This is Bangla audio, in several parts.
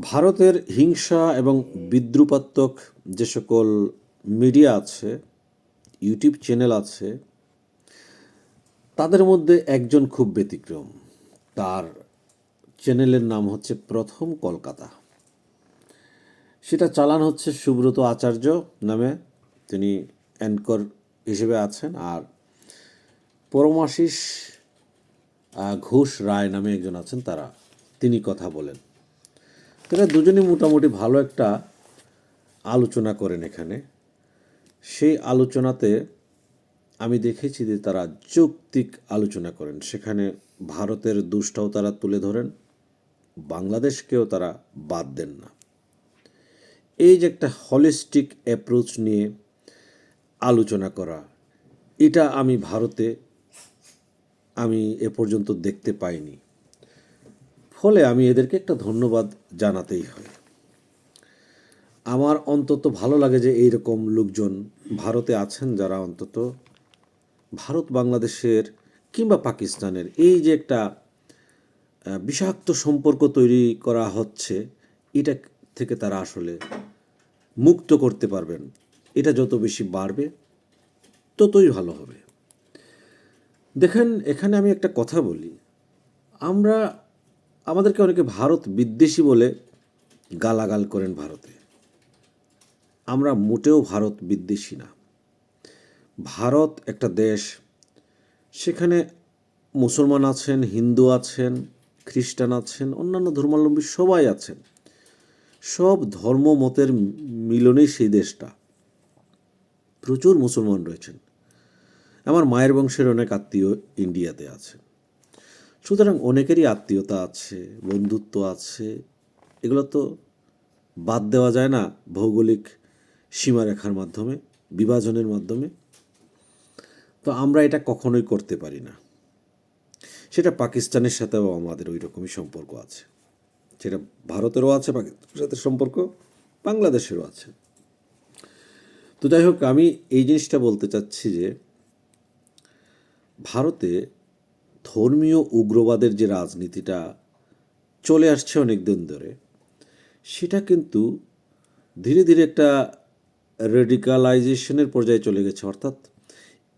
ভারতের হিংসা এবং বিদ্রুপাত্মক যে সকল মিডিয়া আছে, ইউটিউব চ্যানেল আছে, তাদের মধ্যে একজন খুব ব্যতিক্রম। তার চ্যানেলের নাম হচ্ছে প্রথম কলকাতা। সেটা চালান হচ্ছে সুব্রত আচার্য নামে। তিনি অ্যাঙ্কর হিসেবে আছেন আর পরমাশিস ঘোষ রায় নামে একজন আছেন তারা। তিনি কথা বলেন। তারা দুজনই মোটামুটি ভালো একটা আলোচনা করেন এখানে। সেই আলোচনাতে আমি দেখেছি যে তারা যৌক্তিক আলোচনা করেন। সেখানে ভারতের দুষ্টাও তারা তুলে ধরেন, বাংলাদেশকেও তারা বাদ দেন না। এই যে একটা হলিস্টিক অ্যাপ্রোচ নিয়ে আলোচনা করা, এটা আমি ভারতে আমি এ পর্যন্ত দেখতে পাইনি। ফলে আমি এদেরকে একটা ধন্যবাদ জানাতেই হয়। আমার অন্তত ভালো লাগে যে এইরকম লোকজন ভারতে আছেন যারা অন্তত ভারত, বাংলাদেশের কিংবা পাকিস্তানের এই যে একটা বিষাক্ত সম্পর্ক তৈরি করা হচ্ছে, এটা থেকে তারা আসলে মুক্ত করতে পারবেন। এটা যত বেশি বাড়বে, ততই ভালো হবে। দেখেন, এখানে আমি একটা কথা বলি। আমরা আমাদেরকে অনেকে ভারত বিদ্বেষী বলে গালাগাল করেন ভারতে। আমরা মোটেও ভারত বিদ্বেষী না। ভারত একটা দেশ, সেখানে মুসলমান আছেন, হিন্দু আছেন, খ্রিস্টান আছেন, অন্যান্য ধর্মাবলম্বী সবাই আছেন। সব ধর্ম মতের মিলনেই সেই দেশটা। প্রচুর মুসলমান রয়েছেন। আমার মায়ের বংশের অনেক আত্মীয় ইন্ডিয়াতে আছেন। সুতরাং অনেকেরই আত্মীয়তা আছে, বন্ধুত্ব আছে, এগুলো তো বাদ দেওয়া যায় না ভৌগোলিক সীমারেখার মাধ্যমে, বিভাজনের মাধ্যমে। তো আমরা এটা কখনোই করতে পারি না। সেটা পাকিস্তানের সাথেও আমাদের ওই রকমই সম্পর্ক আছে। সেটা ভারতেরও আছে, পাকিস্তানের সাথে সম্পর্ক, বাংলাদেশেরও আছে। তো যাই হোক, আমি এই জিনিসটা বলতে চাচ্ছি যে, ভারতে ধর্মীয় উগ্রবাদের যে রাজনীতিটা চলে আসছে অনেক দিন ধরে, সেটা কিন্তু ধীরে ধীরে একটা রেডিকালাইজেশনের পর্যায়ে চলে গেছে। অর্থাৎ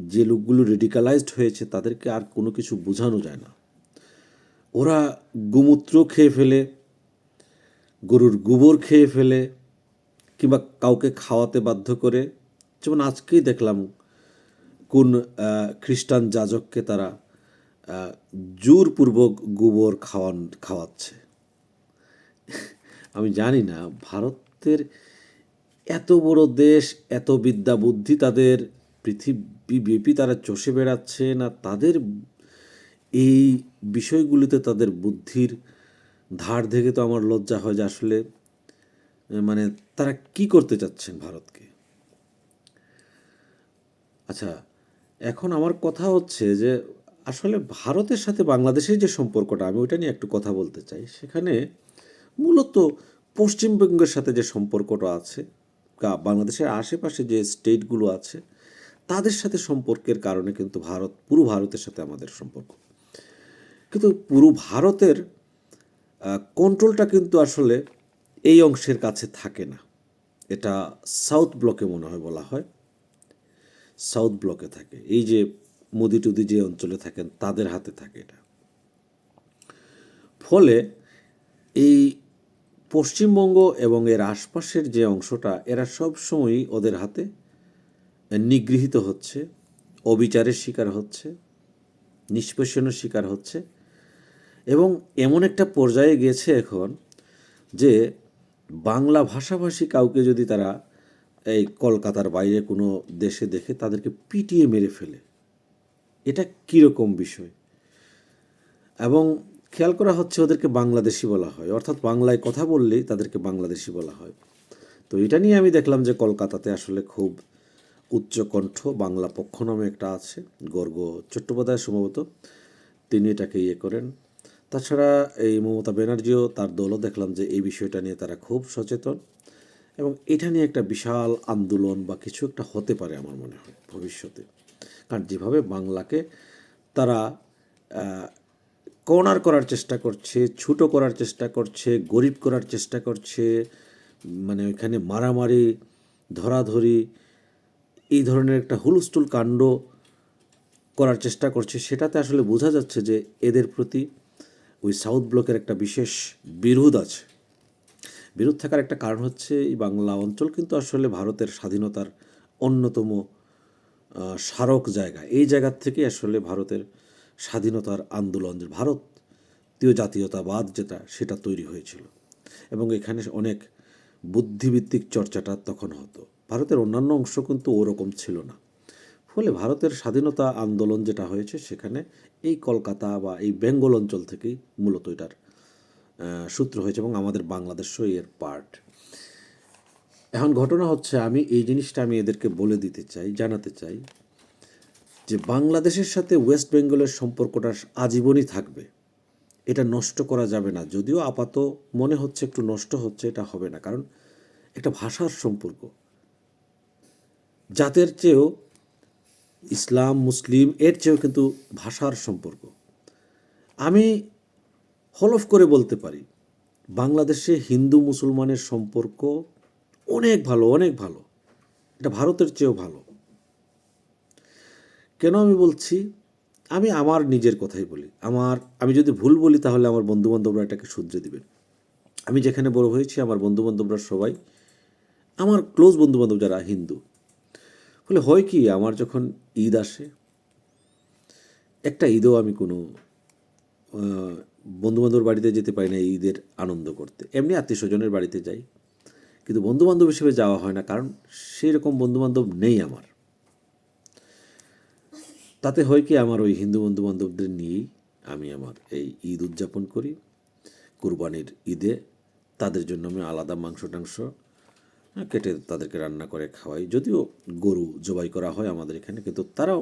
যে লোকগুলো রেডিকালাইজড হয়েছে, তাদেরকে আর কোনো কিছু বোঝানো যায় না। ওরা গোমূত্র খেয়ে ফেলে, গরুর গোবর খেয়ে ফেলে, কিংবা কাউকে খাওয়াতে বাধ্য করে। যেমন আজকেই দেখলাম কোন খ্রিস্টান যাজককে তারা জোরপূর্বক গোবর খাওয়ান, খাওয়াচ্ছে। আমি জানি না, ভারতের এত বড় দেশ, এত বিদ্যা বুদ্ধি তাদের পৃথিবীব্যাপী তারা চষে বেড়াচ্ছে না, তাদের এই বিষয়গুলিতে তাদের বুদ্ধির ধার দেখে তো আমার লজ্জা হয় যে আসলে মানে তারা কি করতে চাচ্ছেন ভারতকে? আচ্ছা এখন আমার কথা হচ্ছে যে আসলে ভারতের সাথে বাংলাদেশের যে সম্পর্কটা, আমি ওইটা নিয়ে একটু কথা বলতে চাই। সেখানে মূলত পশ্চিমবঙ্গের সাথে যে সম্পর্কটা আছে কা- বাংলাদেশের আশেপাশে যে স্টেটগুলো আছে, তাদের সাথে সম্পর্কের কারণে কিন্তু ভারত, পুরো ভারতের সাথে আমাদের সম্পর্ক। কিন্তু পুরো ভারতের কন্ট্রোলটা কিন্তু আসলে এই অংশের কাছে থাকে না। এটা সাউথ ব্লকে মনে হয় বলা হয়। সাউথ ব্লকে থাকে। এই যে মোদি টুদি যে অঞ্চলে থাকেন, তাদের হাতে থাকে এটা। ফলে এই পশ্চিমবঙ্গ এবং এর আশপাশের যে অংশটা, এরা সব সময়ই ওদের হাতে নিগৃহীত হচ্ছে, অবিচারের শিকার হচ্ছে, নিষ্পেষণের শিকার হচ্ছে এবং এমন একটা পর্যায়ে গেছে এখন যে বাংলা ভাষাভাষী কাউকে যদি তারা এই কলকাতার বাইরে কোনো দেশে দেখে তাদেরকে পিটিয়ে মেরে ফেলে এটা কীরকম বিষয়? এবং খেয়াল করা হচ্ছে ওদেরকে বাংলাদেশি বলা হয়। অর্থাৎ বাংলায় কথা বললেই তাদেরকে বাংলাদেশি বলা হয়। তো এটা নিয়ে আমি দেখলাম যে কলকাতাতে আসলে খুব উচ্চকণ্ঠ বাংলা পক্ষ নামে একটা আছে, গর্গ চট্টোপাধ্যায় সম্ভবত। তিনি এটাকে ইয়ে করেন। তাছাড়া এই মমতা ব্যানার্জিও তার দলও দেখলাম যে এই বিষয়টা নিয়ে তারা খুব সচেতন। এবং এটা নিয়ে একটা বিশাল আন্দোলন বা কিছু একটা হতে পারে আমার মনে হয় ভবিষ্যতে। কারণ যেভাবে বাংলাকে তারা কর্নার করার চেষ্টা করছে, ছোটো করার চেষ্টা করছে, গরিব করার চেষ্টা করছে মানে ওইখানে মারামারি, ধরাধরি, এই ধরনের একটা হুলস্থুল কাণ্ড করার চেষ্টা করছে, সেটাতে আসলে বোঝা যাচ্ছে যে এদের প্রতি ওই সাউথ ব্লকের একটা বিশেষ বিরোধ আছে। বিরোধ থাকার একটা কারণ হচ্ছে এই বাংলা অঞ্চল কিন্তু আসলে ভারতের স্বাধীনতার অন্যতম স্মারক জায়গা। এই জায়গার থেকে আসলে ভারতের স্বাধীনতার আন্দোলন ভারতীয় জাতীয়তাবাদ যেটা, সেটা তৈরি হয়েছিল। এবং এখানে অনেক বুদ্ধিভিত্তিক চর্চাটা তখন হতো। ভারতের অন্যান্য অংশ কিন্তু ওরকম ছিল না। ফলে ভারতের স্বাধীনতা আন্দোলন যেটা হয়েছে, সেখানে এই কলকাতা বা এই বেঙ্গল অঞ্চল থেকেই মূলত এটার সূত্র হয়েছে এবং আমাদের বাংলাদেশও এর পার্ট এখন ঘটনা হচ্ছে, আমি এই জিনিসটা আমি এদেরকে বলে দিতে চাই, জানাতে চাই যে বাংলাদেশের সাথে ওয়েস্ট বেঙ্গলের সম্পর্কটা আজীবনই থাকবে। এটা নষ্ট করা যাবে না। যদিও আপাত মনে হচ্ছে একটু নষ্ট হচ্ছে, এটা হবে না। কারণ একটা ভাষার সম্পর্ক। জাতের চেয়েও ইসলাম, মুসলিম, এর চেয়েও কিন্তু ভাষার সম্পর্ক। আমি হলফ করে বলতে পারি, বাংলাদেশে হিন্দু মুসলমানের সম্পর্ক অনেক ভালো অনেক ভালো। এটা ভারতের চেয়েও ভালো। কেন আমি বলছি? আমি আমার নিজের কথাই বলি। আমার, আমি যদি ভুল বলি তাহলে আমার বন্ধুবান্ধবরা এটাকে শুধরে দিবেন। আমি যেখানে বড় হয়েছি, আমার বন্ধুবান্ধবরা সবাই, আমার ক্লোজ বন্ধুবান্ধব যারা হিন্দু ফলে হয় কি, আমার যখন ঈদ আসে, একটা ঈদও আমি কোনো বন্ধুবান্ধবের বাড়িতে যেতে পারি না ঈদের আনন্দ করতে। এমনি আত্মীয় স্বজনের বাড়িতে যাই। কিন্তু বন্ধুবান্ধব হিসেবে যাওয়া হয় না, কারণ সেই রকম বন্ধুবান্ধব নেই আমার। তাতে হয় কি, আমার ওই হিন্দু বন্ধু বান্ধবদের নিয়েই আমি আমার এই ঈদ উদযাপন করি, কুরবানির ঈদে। তাদের জন্য আমি আলাদা মাংস টাংস কেটে তাদেরকে রান্না করে খাওয়াই। যদিও গরু জবাই করা হয় আমাদের এখানে, কিন্তু তারাও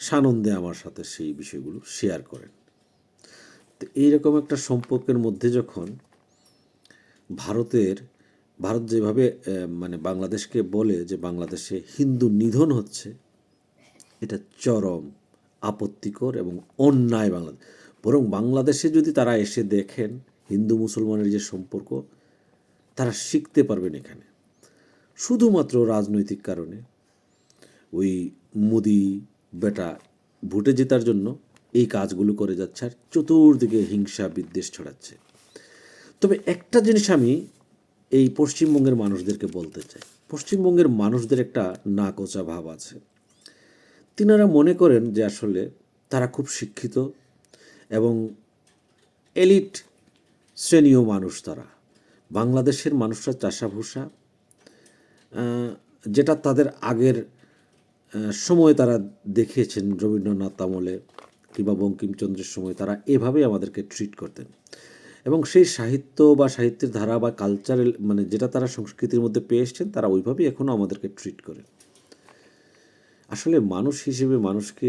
সানন্দে আমার সাথে সেই বিষয়গুলো শেয়ার করেন। তো এইরকম একটা সম্পর্কের মধ্যে যখন ভারতের ভারত যেভাবে মানে বাংলাদেশকে বলে যে বাংলাদেশে হিন্দু নিধন হচ্ছে, এটা চরম আপত্তিকর এবং অন্যায় বাংলাদেশ। বরং বাংলাদেশে যদি তারা এসে দেখেন হিন্দু মুসলমানের যে সম্পর্ক, তারা শিখতে পারবেন এখানে। শুধুমাত্র রাজনৈতিক কারণে। ওই মোদি বেটা ভোটে জেতার জন্য এই কাজগুলো করে যাচ্ছে আর চতুর্দিকে হিংসা বিদ্বেষ ছড়াচ্ছে। তবে একটা জিনিস আমি এই পশ্চিমবঙ্গের মানুষদেরকে বলতে চাই। পশ্চিমবঙ্গের মানুষদের একটা নাকোচা ভাব আছে। তিনারা মনে করেন যে আসলে তারা খুব শিক্ষিত এবং এলিট শ্রেণীয় মানুষ তারা। বাংলাদেশের মানুষরা চাষাভূষা যেটা তাদের আগের সময় তারা দেখিয়েছেন রবীন্দ্রনাথ আমলে কিংবা বঙ্কিমচন্দ্রের সময়, তারা এভাবেই আমাদেরকে ট্রিট করতেন। এবং সেই সাহিত্য বা সাহিত্যের ধারা বা কালচারাল মানে যেটা তারা সংস্কৃতির মধ্যে পেয়ে এসছেন, তারা ওইভাবেই এখনও আমাদেরকে ট্রিট করে। আসলে মানুষ হিসেবে মানুষকে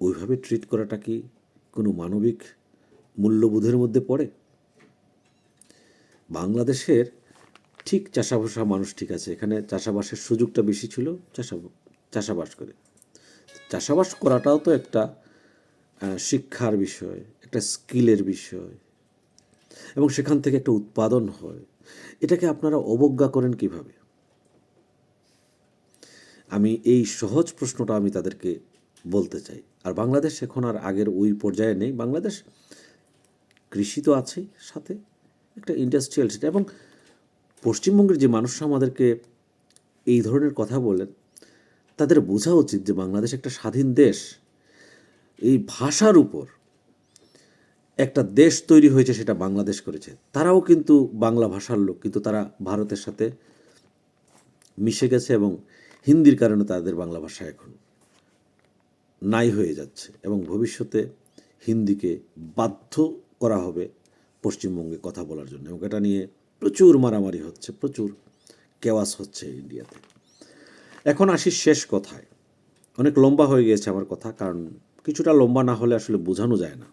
ওইভাবে ট্রিট করাটা কি কোনো মানবিক মূল্যবোধের মধ্যে পড়ে? বাংলাদেশের ঠিক চাষাবাসা মানুষ ঠিক আছে, এখানে চাষাবাসের সুযোগটা বেশি ছিল, চাষা, চাষাবাস করে। চাষাবাস করাটাও তো একটা শিক্ষার বিষয়, একটা স্কিলের বিষয় এবং সেখান থেকে একটা উৎপাদন হয়। এটাকে আপনারা অবজ্ঞা করেন কীভাবে? আমি এই সহজ প্রশ্নটা আমি তাদেরকে বলতে চাই। আর বাংলাদেশ এখন আর আগের ওই পর্যায়ে নেই। বাংলাদেশ কৃষি তো আছেই সাথে, একটা ইন্ডাস্ট্রিয়াল সেটা এবং পশ্চিমবঙ্গের যে মানুষরা আমাদেরকে এই ধরনের কথা বলেন, তাদের বোঝা উচিত যে বাংলাদেশ একটা স্বাধীন দেশ। এই ভাষার উপর একটা দেশ তৈরি হয়েছে সেটা বাংলাদেশ করেছে। তারাও কিন্তু বাংলা ভাষার লোক, কিন্তু তারা ভারতের সাথে মিশে গেছে এবং হিন্দির কারণে তাদের বাংলা ভাষা এখন নাই হয়ে যাচ্ছে এবং ভবিষ্যতে হিন্দিকে বাধ্য করা হবে পশ্চিমবঙ্গে কথা বলার জন্য এবং এটা নিয়ে প্রচুর মারামারি হচ্ছে, প্রচুর কেওয়াস হচ্ছে ইন্ডিয়াতে। এখন আসি শেষ কথায়। অনেক লম্বা হয়ে গিয়েছে আমার কথা, কারণ কিছুটা লম্বা না হলে আসলে বোঝানো যায় না।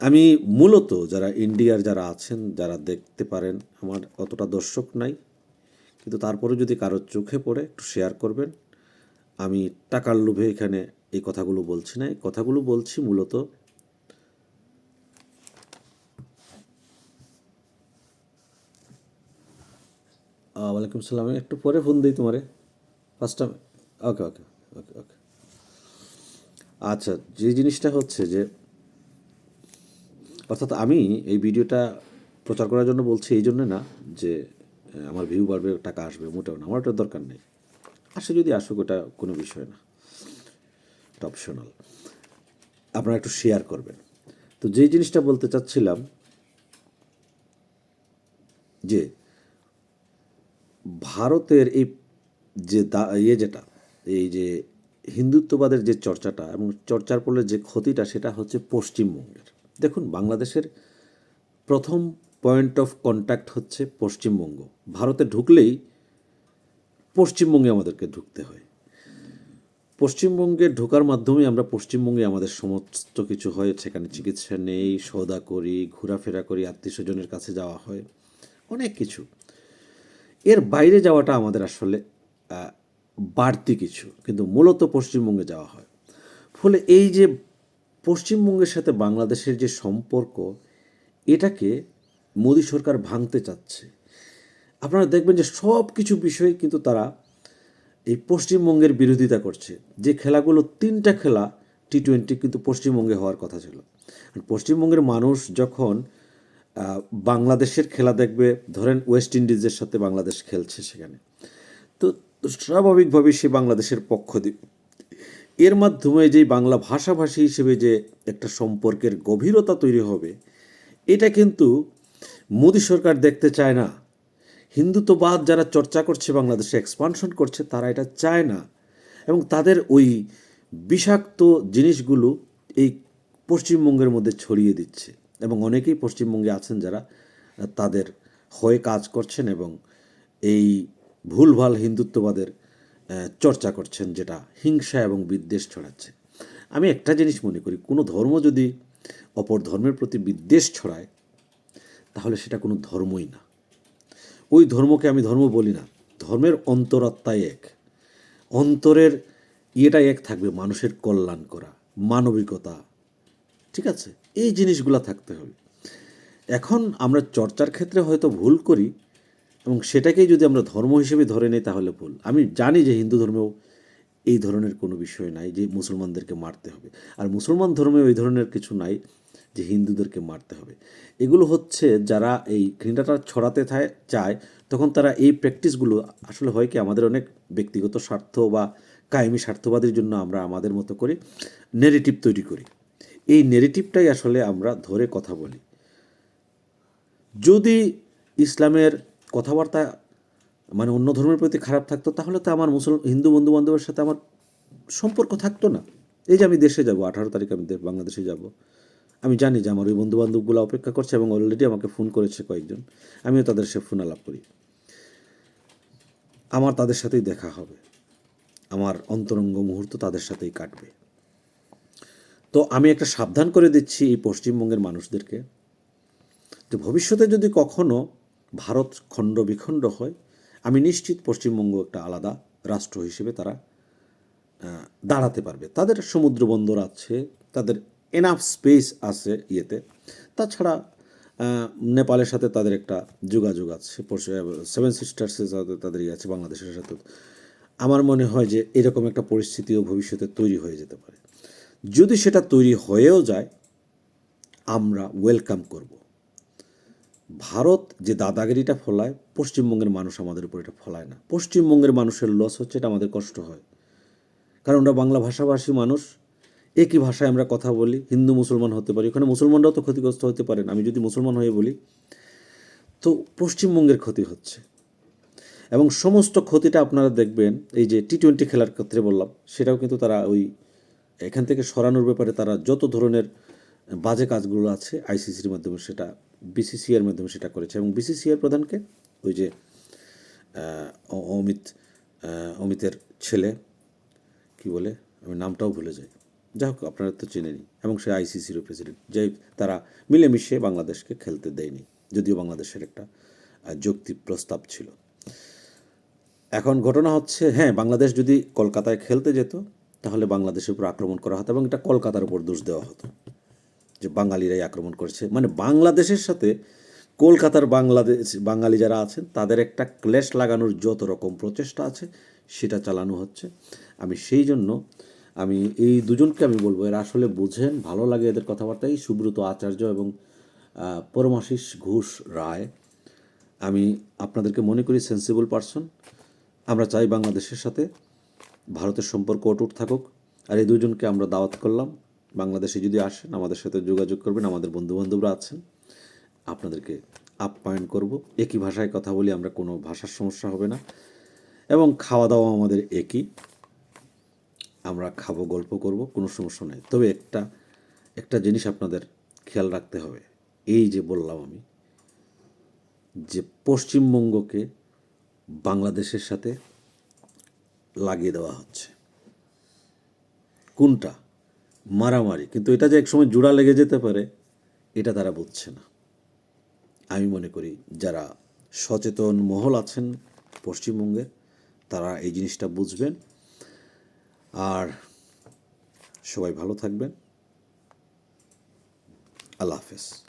আমি মূলত যারা ইন্ডিয়ার যারা আছেন, যারা দেখতে পারেন আমার অতটা দর্শক নাই, কিন্তু তারপরে যদি কারোর চোখে পড়ে একটু শেয়ার করবেন। আমি টাকার লোভে এখানে এই কথাগুলো বলছি না। এই কথাগুলো বলছি মূলত ওয়ালাইকুম সালাম। একটু পরে ফোন দিই তোমারে। ফার্স্ট টাইম ওকে ওকে ওকে ওকে আচ্ছা যে জিনিসটা হচ্ছে যে অর্থাৎ আমি এই ভিডিওটা প্রচার করার জন্য বলছি এই জন্য না যে আমার ভিউ বাড়বে, টাকা আসবে, মোটেও না। আমার দরকার নেই। আসে যদি আসুক, ওটা কোনো বিষয় না। এটা অপশনাল আপনারা একটু শেয়ার করবেন। তো যেই জিনিসটা বলতে চাচ্ছিলাম, যে ভারতের এই যে ইয়ে যেটা, এই যে হিন্দুত্ববাদের যে চর্চাটা এবং চর্চার ফলে যে ক্ষতিটা, সেটা হচ্ছে পশ্চিমবঙ্গের। দেখুন, বাংলাদেশের প্রথম পয়েন্ট অফ কন্ট্যাক্ট হচ্ছে পশ্চিমবঙ্গ। ভারতে ঢুকলেই পশ্চিমবঙ্গে আমাদেরকে ঢুকতে হয়। পশ্চিমবঙ্গে ঢোকার মাধ্যমে আমরা পশ্চিমবঙ্গে আমাদের সমস্ত কিছু হয়, সেখানে চিকিৎসা নেই, সৌদা করি, ঘোরাফেরা করি, আত্মীয় স্বজনের কাছে যাওয়া হয়, অনেক কিছু। এর বাইরে যাওয়াটা আমাদের আসলে বাড়তি কিছু, কিন্তু মূলত পশ্চিমবঙ্গে যাওয়া হয়। ফলে এই যে পশ্চিমবঙ্গের সাথে বাংলাদেশের যে সম্পর্ক, এটাকে মোদী সরকার ভাঙতে চাচ্ছে। আপনারা দেখবেন যে সব কিছু বিষয়ে কিন্তু তারা এই পশ্চিমবঙ্গের বিরোধিতা করছে। যে খেলাগুলো, তিনটা খেলা টি টোয়েন্টি কিন্তু পশ্চিমবঙ্গে হওয়ার কথা ছিল। পশ্চিমবঙ্গের মানুষ যখন বাংলাদেশের খেলা দেখবে, ধরেন ওয়েস্ট ইন্ডিজের সাথে বাংলাদেশ খেলছে সেখানে। তো স্বাভাবিকভাবেই সে বাংলাদেশের পক্ষ এর মাধ্যমে যে বাংলা ভাষাভাষী হিসেবে যে একটা সম্পর্কের গভীরতা তৈরি হবে, এটা কিন্তু মোদী সরকার দেখতে চায় না। হিন্দুত্ববাদ যারা চর্চা করছে, বাংলাদেশে এক্সপানশন করছে, তারা এটা চায় না। এবং তাদের ওই বিষাক্ত জিনিসগুলো এই পশ্চিমবঙ্গের মধ্যে ছড়িয়ে দিচ্ছে। এবং অনেকেই পশ্চিমবঙ্গে আছেন যারা, তাদের হয়ে কাজ করছেন এবং এই ভুলভাল হিন্দুত্ববাদের চর্চা করছেন যেটা হিংসা এবং বিদ্বেষ ছড়াচ্ছে। আমি একটা জিনিস মনে করি, কোনো ধর্ম যদি অপর ধর্মের প্রতি বিদ্বেষ ছড়ায়, তাহলে সেটা কোনো ধর্মই না। ওই ধর্মকে আমি ধর্ম বলি না, ধর্মের অন্তরাত্মাই এক। অন্তরের ইয়েটাই এক থাকবে, মানুষের কল্যাণ করা, মানবিকতা। ঠিক আছে? এই জিনিসগুলো থাকতে হবে। এখন আমরা চর্চার ক্ষেত্রে হয়তো ভুল করি এবং সেটাকেই যদি আমরা ধর্ম হিসেবে ধরে নিই, তাহলে ভুল। আমি জানি যে হিন্দু ধর্মেও এই ধরনের কোনো বিষয় নাই যে মুসলমানদেরকে মারতে হবে। আর মুসলমান ধর্মে ওই ধরনের কিছু নাই যে হিন্দুদেরকে মারতে হবে। এগুলো হচ্ছে যারা এই ঘৃণাটা ছড়াতে চায়, তখন তারা এই প্র্যাকটিসগুলো, আসলে হয় কি আমাদের অনেক ব্যক্তিগত স্বার্থ বা কায়েমি স্বার্থবাদের জন্য আমরা আমাদের মতো করে নেগেটিভ তৈরি করি। এই নেগেটিভটাই আসলে আমরা ধরে কথা বলি। যদি ইসলামের কথাবার্তা মানে অন্য ধর্মের প্রতি খারাপ থাকতো, তাহলে তো আমার মুসল, হিন্দু বন্ধু বান্ধবের সাথে আমার সম্পর্ক থাকতো না। এই যে আমি দেশে যাব, আঠারো তারিখ আমি বাংলাদেশে যাব, আমি জানি যে আমার ওই বন্ধু বান্ধবগুলো অপেক্ষা করছে এবং অলরেডি আমাকে ফোন করেছে কয়েকজন। আমিও তাদের সে ফোন আলাপ করি। আমার তাদের সাথেই দেখা হবে। আমার অন্তরঙ্গ মুহূর্ত তাদের সাথেই কাটবে। তো আমি একটা সাবধান করে দিচ্ছি এই পশ্চিমবঙ্গের মানুষদেরকে যে ভবিষ্যতে যদি কখনো ভারত খণ্ড বিখণ্ড হয়, আমি নিশ্চিত পশ্চিমবঙ্গ একটা আলাদা রাষ্ট্র হিসেবে তারা দাঁড়াতে পারবে। তাদের সমুদ্র বন্দর আছে, তাদের এনাফ স্পেস আছে ইয়েতে। তাছাড়া নেপালের সাথে তাদের একটা যোগাযোগ আছে সেভেন সিস্টার্সের সাথে তাদের ইয়ে আছে, বাংলাদেশের সাথে। আমার মনে হয় যে এরকম একটা পরিস্থিতিও ভবিষ্যতে তৈরি হয়ে যেতে পারে। যদি সেটা তৈরি হয়েও যায়, আমরা ওয়েলকাম করব। ভারত যে দাদাগিরিটা ফলায়, পশ্চিমবঙ্গের মানুষ আমাদের উপর এটা ফলায় না। পশ্চিমবঙ্গের মানুষের লস হচ্ছে এটা আমাদের কষ্ট হয়। কারণ আমরা বাংলা ভাষাভাষী মানুষ, একই ভাষায় আমরা কথা বলি, হিন্দু মুসলমান হতে পারি। ওখানে মুসলমানরাও তো ক্ষতিগ্রস্ত হতে পারেন আমি যদি মুসলমান হয়ে বলি। তো পশ্চিমবঙ্গের ক্ষতি হচ্ছে। এবং সমস্ত ক্ষতিটা আপনারা দেখবেন, এই যে টি টোয়েন্টি খেলার ক্ষেত্রে বললাম, সেটাও কিন্তু তারা ওই এখান থেকে সরানোর ব্যাপারে তারা যত ধরনের বাজে কাজগুলো আছে আইসিসির মাধ্যমে সেটা বিসিসিআর মাধ্যমে সেটা করেছে এবং বিসিসিআর প্রধানকে ওই যে অমিত অমিতের ছেলে, কি বলে, আমি নামটাও ভুলে যাই। যাই হোক, আপনারা তো চেনেনি এবং সে আইসিসিরও প্রেসিডেন্ট। যাই তারা মিলেমিশে বাংলাদেশকে খেলতে দেয়নি, যদিও বাংলাদেশের একটা যুক্তি প্রস্তাব ছিল। এখন ঘটনা হচ্ছে হ্যাঁ বাংলাদেশ যদি কলকাতায় খেলতে যেত, তাহলে বাংলাদেশের উপর আক্রমণ করা হতো এবং এটা কলকাতার উপর দোষ দেওয়া হতো। যে বাঙালিরাই আক্রমণ করেছে। মানে বাংলাদেশের সাথে কলকাতার বাংলাদেশ, বাঙালি যারা আছেন, তাদের একটা ক্লেশ লাগানোর যত রকম প্রচেষ্টা আছে, সেটা চালানো হচ্ছে। আমি সেই জন্য আমি এই দুজনকে আমি বলব, এরা আসলে বুঝেন, ভালো লাগে এদের কথাবার্তা এই সুব্রত আচার্য এবং পরমাশিস ঘোষ রায়। আমি আপনাদেরকে মনে করি সেন্সিবল পারসন আমরা চাই বাংলাদেশের সাথে ভারতের সম্পর্ক অটুট থাকুক। আর এই দুজনকে আমরা দাওয়াত করলাম। বাংলাদেশে যদি আসেন, আমাদের সাথে যোগাযোগ করবেন, আমাদের বন্ধুবান্ধবরা আছেন, আপনাদেরকে আপ্যায়ন করব। একই ভাষায় কথা বলি, আমরা কোনো ভাষার সমস্যা হবে না। এবং খাওয়া দাওয়া আমাদের একই। আমরা খাব, গল্প করব, কোনো সমস্যা নেই। তবে একটা একটা জিনিস আপনাদের খেয়াল রাখতে হবে। এই যে বললাম আমি, যে পশ্চিমবঙ্গকে বাংলাদেশের সাথে লাগিয়ে দেওয়া হচ্ছে। কোনটা? মারামারি। কিন্তু এটা যে একসময় জোড়া লেগে যেতে পারে, এটা তারা বুঝছে না। আমি মনে করি যারা সচেতন মহল আছেন পশ্চিমবঙ্গের তারা এই জিনিসটা বুঝবেন। আর সবাই ভালো থাকবেন। আল্লাহ হাফেজ।